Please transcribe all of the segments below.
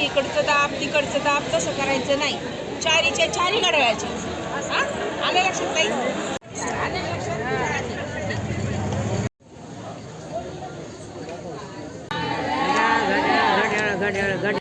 नाही इकडचं दाब तिकडचं दाब तसं करायचं नाही. चारीच्या चारी घडवायचे आले लक्षात नाही घड्याळ घड्याळ घड्याळ.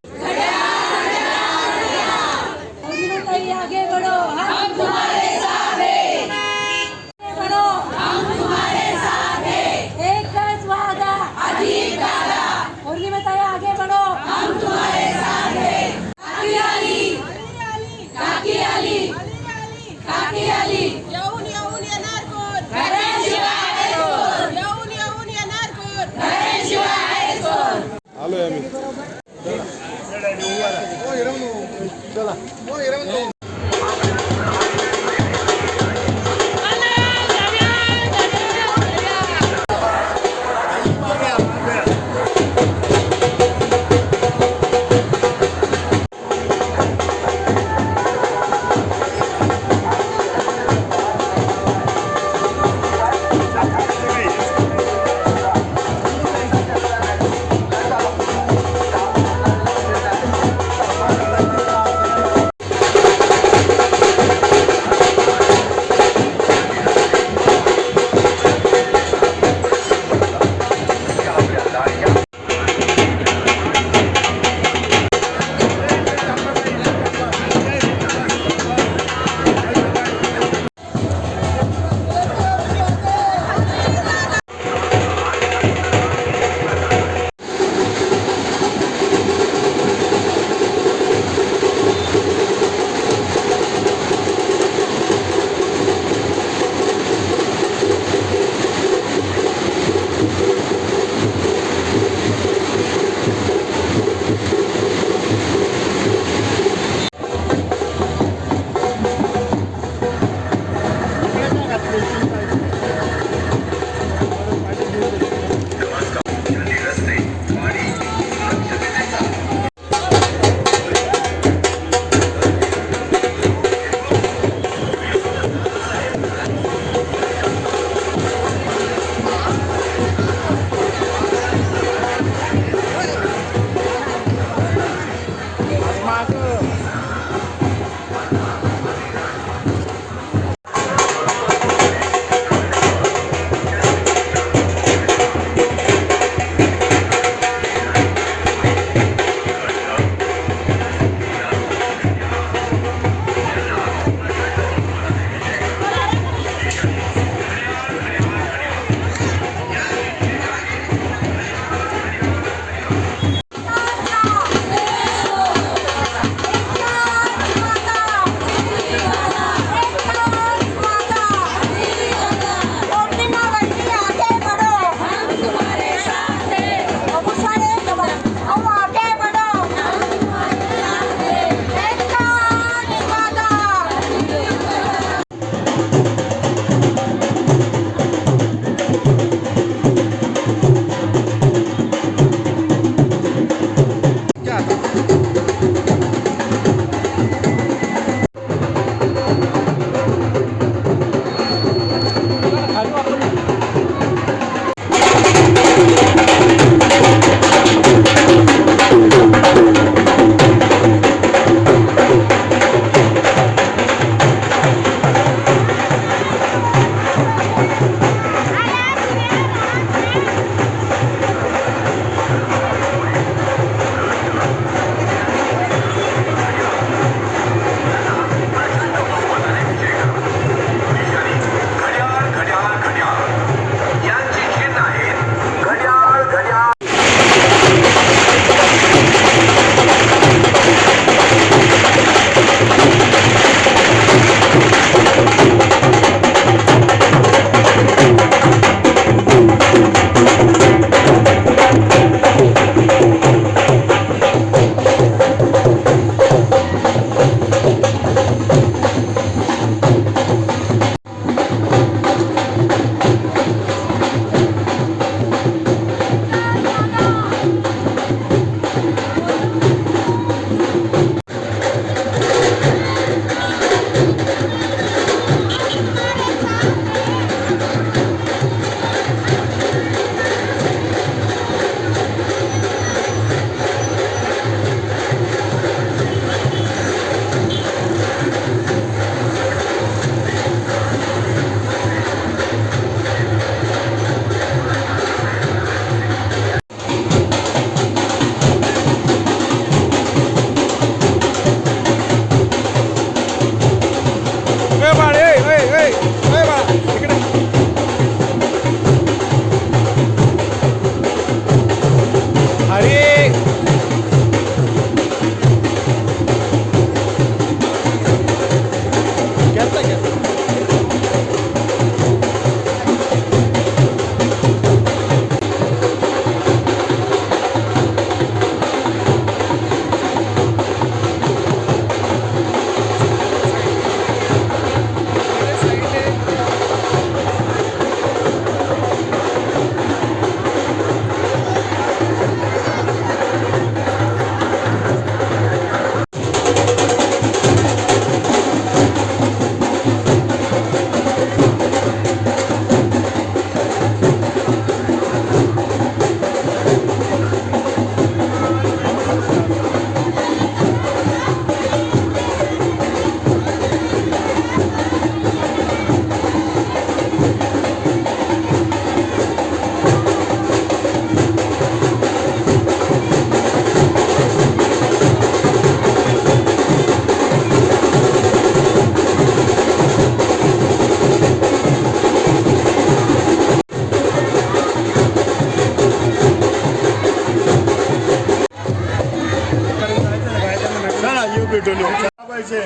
चार पैसे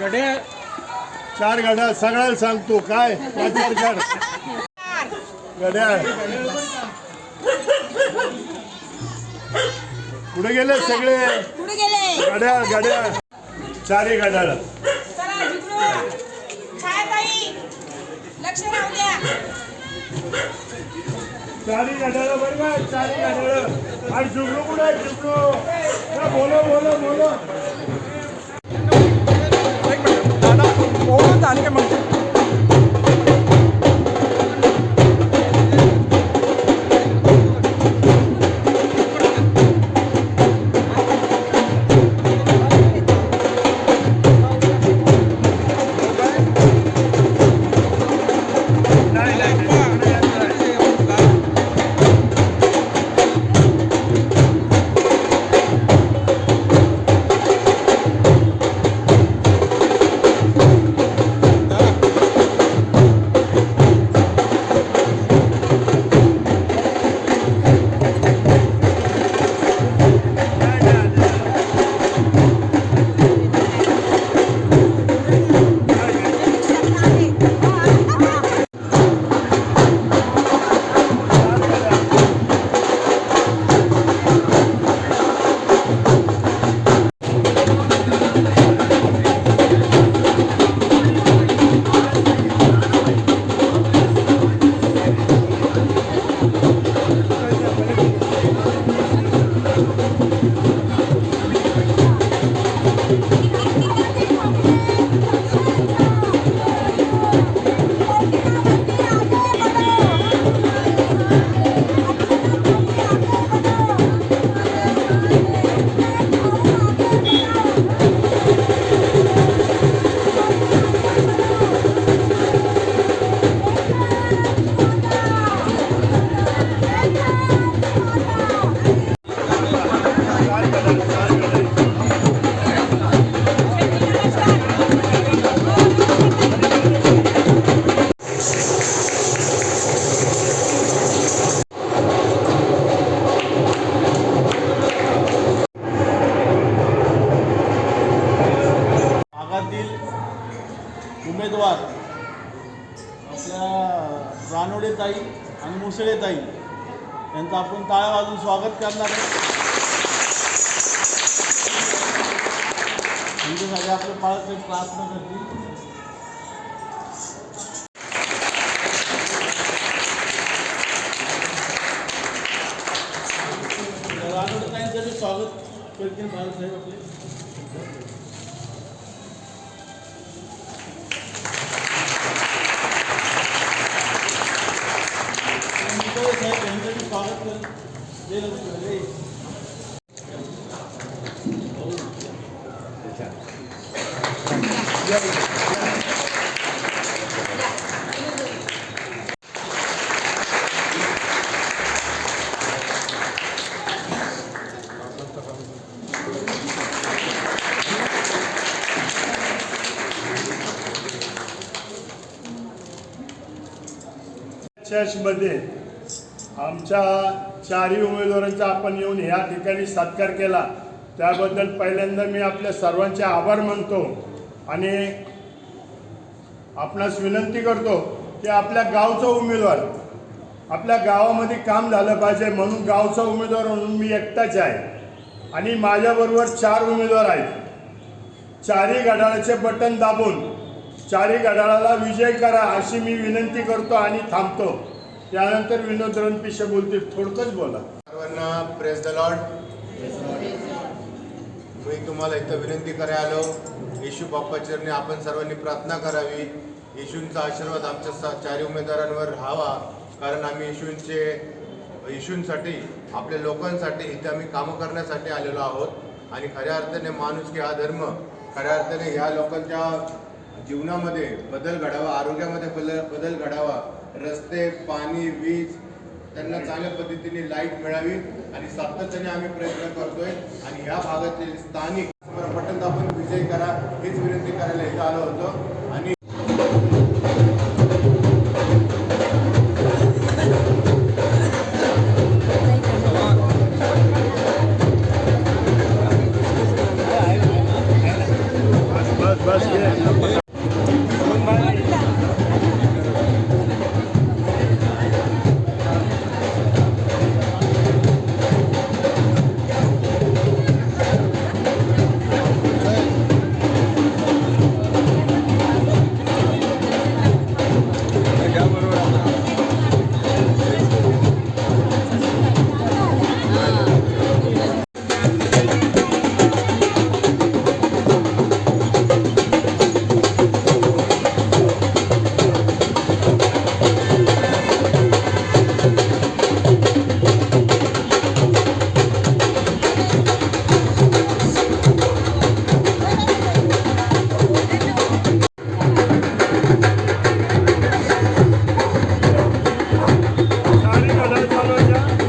गड्या चार गाड्या सगळ्याला सांगतो काय? चार चार गाड्या. कुठे गेले सगळे? कुठे गेले? गाड्या गाड्या. चारही गाड्या चारही गाड्याला बरं का? चारही गाड्याला. आणि जुगलो कुठे आहे? जुगलो बोलो बोलो बोलो ओळख झाली का स्वागत करणार पाळत करतील स्वागत करतील बाळासाहेब आपले मुसळे साहेब यांच्यासाठी स्वागत कर जय लक्ष्मी जय चर्चमध्ये आमच्या चारही उमेदवारांचा आपण येऊन ह्या ठिकाणी सत्कार केला. त्याबद्दल पहिल्यांदा मी आपल्या सर्वांचे आभार मानतो आणि आपणास विनंती करतो की आपल्या गावचा उमेदवार आपल्या गावामध्ये काम झालं पाहिजे म्हणून गावचा उमेदवार म्हणून मी एकटाच आहे. आणि माझ्याबरोबर चार उमेदवार आहेत. चारही घड्याळाचे बटन दाबून चारी गडाळाला विजय करा अशी मी विनंती करतो आणि थांबतो. त्यानंतर विनोद रणपिशे बोलतील. थोडकंच बोला. सर्वांना प्रेस द लॉर्ड मी तुम्हाला इथं विनंती करायला आलो. येशू बाप्पाचरणी आपण सर्वांनी प्रार्थना करावी. येशूंचा आशीर्वाद आमच्या सा उमेदवारांवर राहावा. कारण आम्ही येशूंचे येशूंसाठी आपल्या लोकांसाठी इथे आम्ही कामं करण्यासाठी आलेलो आहोत. आणि खऱ्या अर्थाने माणूस की हा धर्म खऱ्या अर्थाने ह्या लोकांच्या जीवनामध्ये बदल घडावा आरोग्यामध्ये बदल बदल घडावा. रस्ते पाणी वीज त्यांना चांगल्या पद्धतीने लाइट मिळावी आणि सातत्याने आम्ही प्रयत्न करतोय. आणि ह्या भागातील स्थानिक बटन दाबून विजय करा हीच विनंती करायला इथं आलो होतो. চলো চলো যা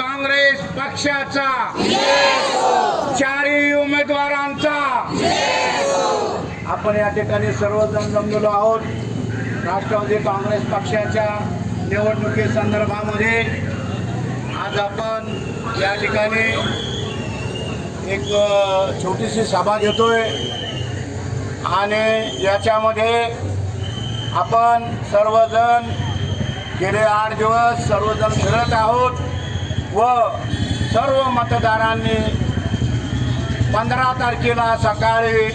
काँग्रेस पक्षाचा. चारही उमेदवारांचा. आपण या ठिकाणी सर्वजण जमलेलो आहोत. राष्ट्रवादी काँग्रेस पक्षाच्या निवडणुकी संदर्भामध्ये आज आपण या ठिकाणी एक छोटीशी सभा घेतोय. आणि याच्यामध्ये आपण सर्वजण गेले आठ दिवस सर्वजण फिरत आहोत. व सर्व मतदारांनी पंधरा तारखेला सकाळी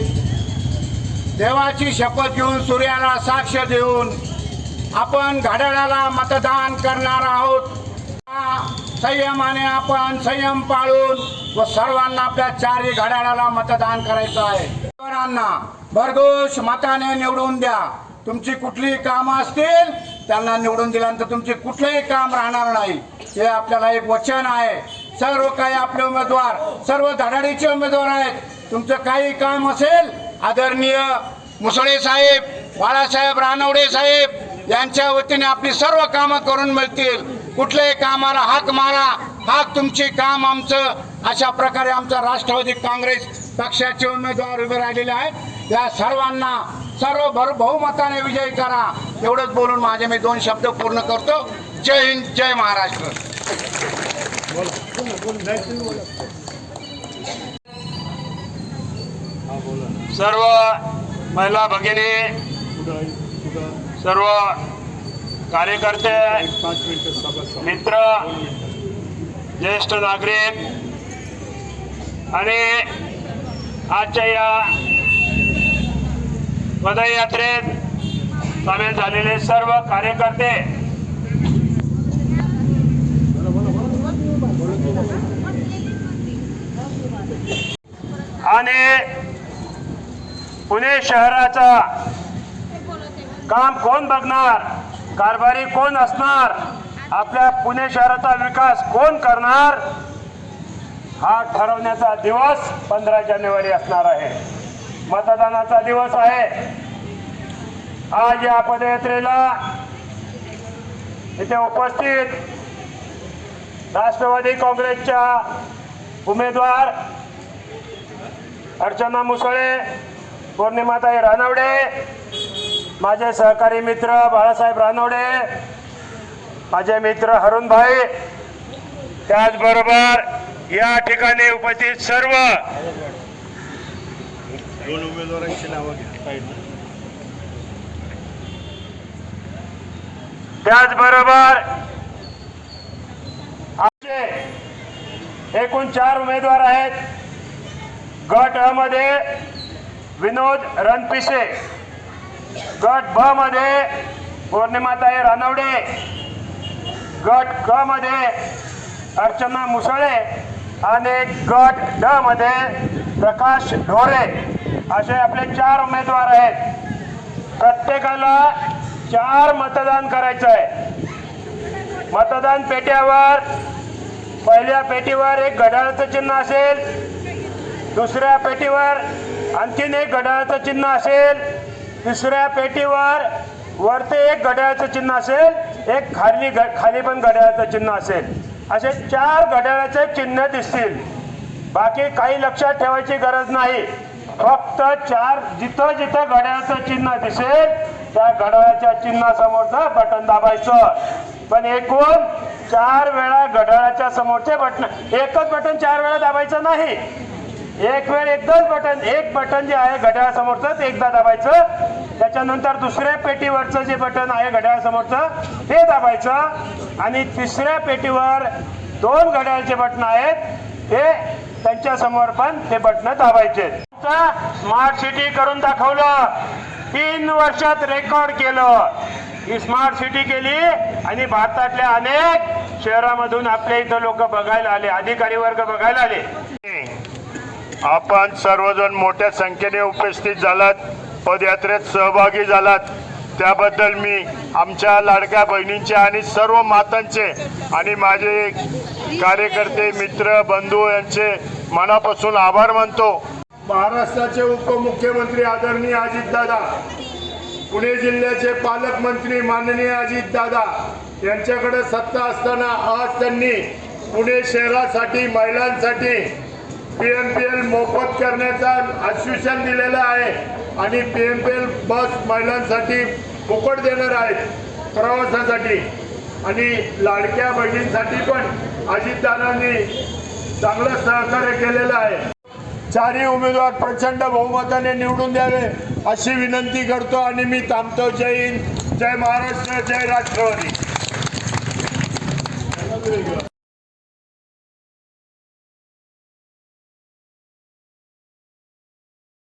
देवाची शपथ घेऊन सूर्याला साक्ष देऊन आपण घड्याळाला मतदान करणार आहोत. संयमाने आपण संयम पाळून व सर्वांना आपल्या चारही घड्याळाला मतदान करायचं आहे. भरघोष मताने निवडून द्या. तुमची कुठलीही कामं असतील त्यांना निवडून दिल्यानंतर तुमचे कुठलंही काम राहणार नाही. हे आपल्याला एक वचन आहे. सर्व काही आपले उमेदवार सर्व धडाडीचे उमेदवार आहेत. तुमचं काही काम असेल आदरणीय मुसळे साहेब बाळासाहेब रानवडे साहेब यांच्या वतीने आपली सर्व कामं करून मिळतील. कुठल्याही कामाला हाक मारा. हाक तुमचे काम आमचं. अशा प्रकारे आमचा राष्ट्रवादी काँग्रेस पक्षाचे उमेदवार उभे राहिलेले आहेत. या सर्वांना सर्व भर बहुमताने विजय करा. एवढंच बोलून माझे मी दोन शब्द पूर्ण करतो. जय हिंद जय महाराष्ट्र. सर्व महिला भगिनी सर्व कार्यकर्ते मित्र ज्येष्ठ नागरिक आणि आजच्या या पदयात्रेत सामील झालेले सर्व कार्यकर्ते. आणि पुणे शहराचा काम कोण बघणार? कारभारी कोण असणार? आपल्या पुणे शहराचा विकास कोण करणार? हा ठरवण्याचा दिवस पंधरा जानेवारी असणार आहे. मतदानाचा दिवस आहे. आज या पदयात्रेला इथे उपस्थित राष्ट्रवादी काँग्रेसच्या उमेदवार अर्चना मुसळे पौर्णिमाताई रानवडे माझे सहकारी मित्र बाळासाहेब रानवडे माझे मित्र हरुणभाई त्याचबरोबर या ठिकाणी उपस्थित सर्व दोन उमेदवारांची नावं घ्या. त्याचबरोबर आमचे एकूण चार उमेदवार आहेत. गट अ मध्ये विनोद रणपिसे गट ब मध्ये पौर्णिमाताई रानवडे गट क मध्ये अर्चना मुसळे आणि गट ड मध्ये प्रकाश ढोरे. असे आपले चार उमेदवार आहेत. प्रत्येकाला चार मतदान करायचं आहे. मतदान पेट्यावर पहिल्या पेटीवर एक घड्याळाचं चिन्ह असेल दुसऱ्या पेटीवर आणखीन एक घड्याळाचं चिन्ह असेल तिसऱ्या पेटीवर वरती एक घड्याळाचं चिन्ह असेल एक खाली खाली पण घड्याळाचं चिन्ह असेल. असे चार घड्याळाचे चिन्ह दिसतील. बाकी काही लक्षात ठेवायची गरज नाही. फक्त चार जिथं जिथं घड्याळाचं चिन्ह दिसेल त्या घड्याळाच्या चिन्हासमोरचं बटन दाबायचं. पण एकूण चार वेळा घड्याळाच्या समोरचे बटन एकच बटन चार वेळा दाबायचं नाही. एक वेळ एकदाच बटन एक बटन जे आहे घड्याळासमोरचं ते एकदा दाबायचं. त्याच्यानंतर दुसऱ्या पेटीवरचं जे बटन आहे घड्याळासमोरचं ते दाबायचं. आणि तिसऱ्या पेटीवर दोन घड्याळचे बटन आहेत ते त्यांच्यासमोर पण ते बटन दाबायचे. स्मार्ट सिटी करून दाखवलं. तीन वर्षात रेकॉर्ड केलं. ही स्मार्ट सिटी केली आणि भारतातल्या अनेक शहरामधून आपल्या इथं लोक बघायला आले अधिकारी वर्ग बघायला आले. आपण सर्वजण मोठ्या संख्येने उपस्थित झालात पदयात्रेत सहभागी झालात. त्याबद्दल मी आमच्या लाडक्या बहिणींचे आणि सर्व मातांचे आणि माझे कार्यकर्ते मित्र बंधू यांचे मनापासून आभार मानतो. महाराष्ट्राचे उपमुख्यमंत्री आदरणीय अजितदादा पुणे जिल्ह्याचे पालकमंत्री माननीय अजितदादा यांच्याकडे सत्ता असताना आज त्यांनी पुणे शहरासाठी महिलांसाठी पी एम पी एल मोफत करण्याचा आश्वासन दिलेलं आहे आणि P M P L bus महिलांसाठी फुकट देणार आहेत प्रवासासाठी. आणि लाडक्या बहिणींसाठी पण अजितदादांनी चांगलं सहकार्य केलेलं आहे. चारही उमेदवार प्रचंड बहुमताने निवडून द्यावे अशी विनंती करतो आणि मी थांबतो जय हिंद जय महाराष्ट्र जय राष्ट्रवादी